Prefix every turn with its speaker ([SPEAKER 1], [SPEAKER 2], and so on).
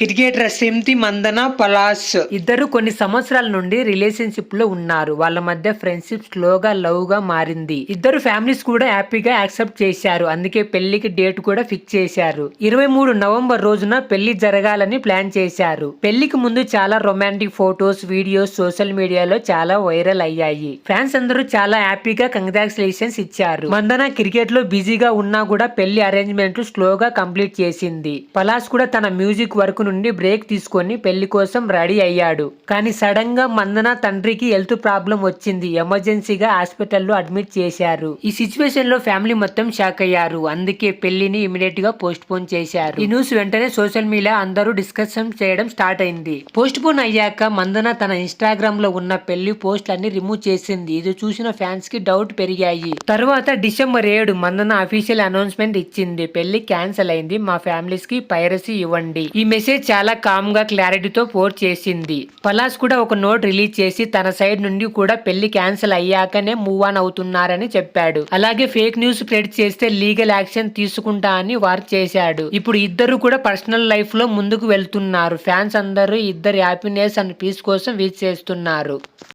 [SPEAKER 1] Cricketer సింతి Mandanna పలాస్.
[SPEAKER 2] ఇద్దరు కొన్ని సంవత్సరాల నుండి రిలేషన్షిప్లో ఉన్నారు. వాళ్ళ మధ్య ఫ్రెండ్షిప్ స్లోగా లవ్గా మారింది. ఇద్దరు ఫ్యామిలీస్ కూడా హ్యాపీగా యాక్సెప్ట్ చేశారు. అందుకే పెళ్ళికి డేట్ కూడా ఫిక్స్ చేశారు. ఇరవై మూడు నవంబర్ రోజున పెళ్ళి జరగాలని ప్లాన్ చేశారు. పెళ్ళికి ముందు చాలా రొమాంటిక్ ఫోటోస్ వీడియోస్ సోషల్ మీడియాలో చాలా వైరల్ అయ్యాయి. ఫ్యాన్స్ అందరూ చాలా హ్యాపీగా కంగ్రాచులేషన్స్ ఇచ్చారు. మందన క్రికెట్లో బిజీగా ఉన్నా కూడా పెళ్ళి అరేంజ్మెంట్లు స్లోగా కంప్లీట్ చేసింది. పలాస్ కూడా తన మ్యూజిక్ వర్క్ నుండి బ్రేక్ తీసుకొని పెళ్ళి కోసం రెడీ అయ్యాడు. కానీ సడన్గా మందన తండ్రికి హెల్త్ ప్రాబ్లం వచ్చింది. ఎమర్జెన్సీగా హాస్పిటల్లో అడ్మిట్ చేశారు. ఈ సిచ్యువేషన్లో ఫ్యామిలీ మొత్తం షాక్ అయ్యారు. అందుకే పెళ్ళిని ఇమీడియట్గా పోస్ట్ పోన్ చేశారు. ఈ న్యూస్ వెంటనే సోషల్ మీడియా అందరూ డిస్కషన్ చేయడం స్టార్ట్ అయింది. పోస్ట్ పోన్ అయ్యాక మందన తన ఇన్స్టాగ్రామ్లో ఉన్న పెళ్ళి పోస్ట్ అన్ని రిమూవ్ చేసింది. ఇది చూసిన ఫ్యాన్స్కి డౌట్ పెరిగాయి. తర్వాత డిసెంబర్ ఏడు మందన అఫీషియల్ అనౌన్స్మెంట్ ఇచ్చింది. పెళ్ళి క్యాన్సిల్ అయింది. మా ఫ్యామిలీస్కి పైరసీ ఇవ్వండి. ఈ మెసేజ్ చాలా కామ్గా క్లారిటీతో పోర్ చేసింది. పలాస్ కూడా ఒక నోట్ రిలీజ్ చేసి తన సైడ్ నుండి కూడా పెళ్ళి క్యాన్సిల్ అయ్యాకనే మూవ్ ఆన్ అవుతున్నారని చెప్పాడు. అలాగే ఫేక్ న్యూస్ స్ప్రెడ్ చేస్తే లీగల్ యాక్షన్ తీసుకుంటా అని వార్ చేశాడు. ఇప్పుడు ఇద్దరు కూడా పర్సనల్ లైఫ్లో ముందుకు వెళ్తున్నారు. ఫ్యాన్స్ అందరూ ఇద్దరు హ్యాపీనెస్ అండ్ పీస్ కోసం వీచ్ చేస్తున్నారు.